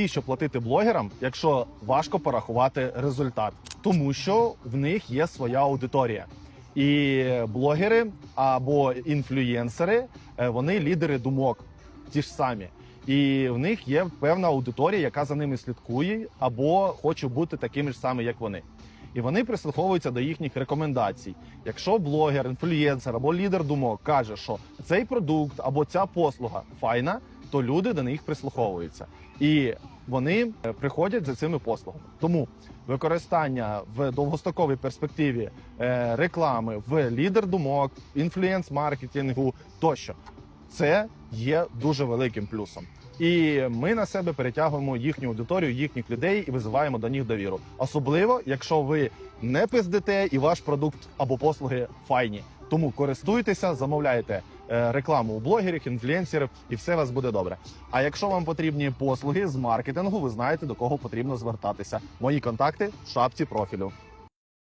Навіщо платити блогерам, якщо важко порахувати результат? Тому що в них є своя аудиторія. І блогери або інфлюєнсери, е, вони лідери думок, ті ж самі. І в них є певна аудиторія, яка за ними слідкує, або хоче бути такими ж самими, як вони. І вони прислуховуються до їхніх рекомендацій. Якщо блогер, інфлюєнсер або лідер думок каже, що цей продукт або ця послуга файна, то люди до них прислуховуються. І вони е, приходять за цими послугами. Тому використання в довгостроковій перспективі е, реклами в лідер думок, інфлюєнс-маркетингу тощо це є дуже великим плюсом. І ми на себе перетягуємо їхню аудиторію, їхніх людей і визиваємо до них довіру. Особливо, якщо ви не пиздите і ваш продукт або послуги файні. Тому користуйтеся, замовляйте рекламу у блогерів, інфлюенсерів, і все у вас буде добре. А якщо вам потрібні послуги з маркетингу, ви знаєте до кого потрібно звертатися. Мої контакти в шапці профілю.